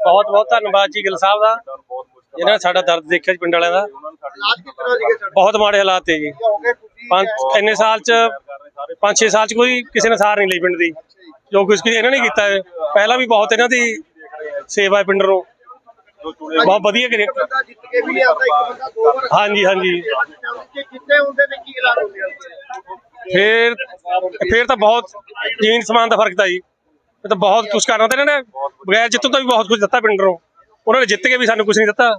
ਬਹੁਤ ਬਹੁਤ ਧੰਨਵਾਦ ਜੀ ਗਿੱਲ ਸਾਹਿਬ ਦਾ। ਜਿਹਨਾਂ ਨੇ ਸਾਡਾ ਦਰਦ ਦੇਖਿਆ ਜੀ ਪਿੰਡ ਵਾਲਿਆਂ ਦਾ। ਬਹੁਤ ਮਾੜੇ ਹਾਲਾਤ ਤੇ ਜੀ। ਪੰਜ, ਇੰਨੇ ਸਾਲ ਚ, ਪੰਜ ਛੇ ਸਾਲ ਚ ਕੋਈ ਕਿਸੇ ਨੇ ਸਾਰ ਨਹੀਂ ਲਈ ਪਿੰਡ ਦੀ। ਜੋ ਕੁਝ ਕਿ ਇਹਨਾਂ ਨੇ ਕੀਤਾ ਪਹਿਲਾਂ ਵੀ ਬਹੁਤ ਇਹਨਾਂ ਦੀ ਸੇਵਾ ਹੈ ਪਿੰਡ ਨੂੰ ਬਹੁਤ ਵਧੀਆ ਕਰੀ ਹਾਂਜੀ ਹਾਂਜੀ। ਫੇਰ ਫੇਰ ਤਾਂ ਬਹੁਤ ਜੀਨ ਸਮਾਨ ਦਾ ਫ਼ਰਕ ਤਾਂ ਜੀ। ਇਹ ਤਾਂ ਬਹੁਤ ਕੁਝ ਕਰਨਾ ਤੇ ਇਹਨਾਂ ਨੇ। ਬਗੈਰ ਜਿੱਤੋਂ ਤਾਂ ਵੀ ਬਹੁਤ ਕੁਝ ਦਿੱਤਾ ਪਿੰਡ ਨੂੰ ਉਹਨਾਂ ਨੇ ਜਿੱਤ ਕੇ ਵੀ ਸਾਨੂੰ ਕੁਝ ਨਹੀਂ ਦਿੱਤਾ।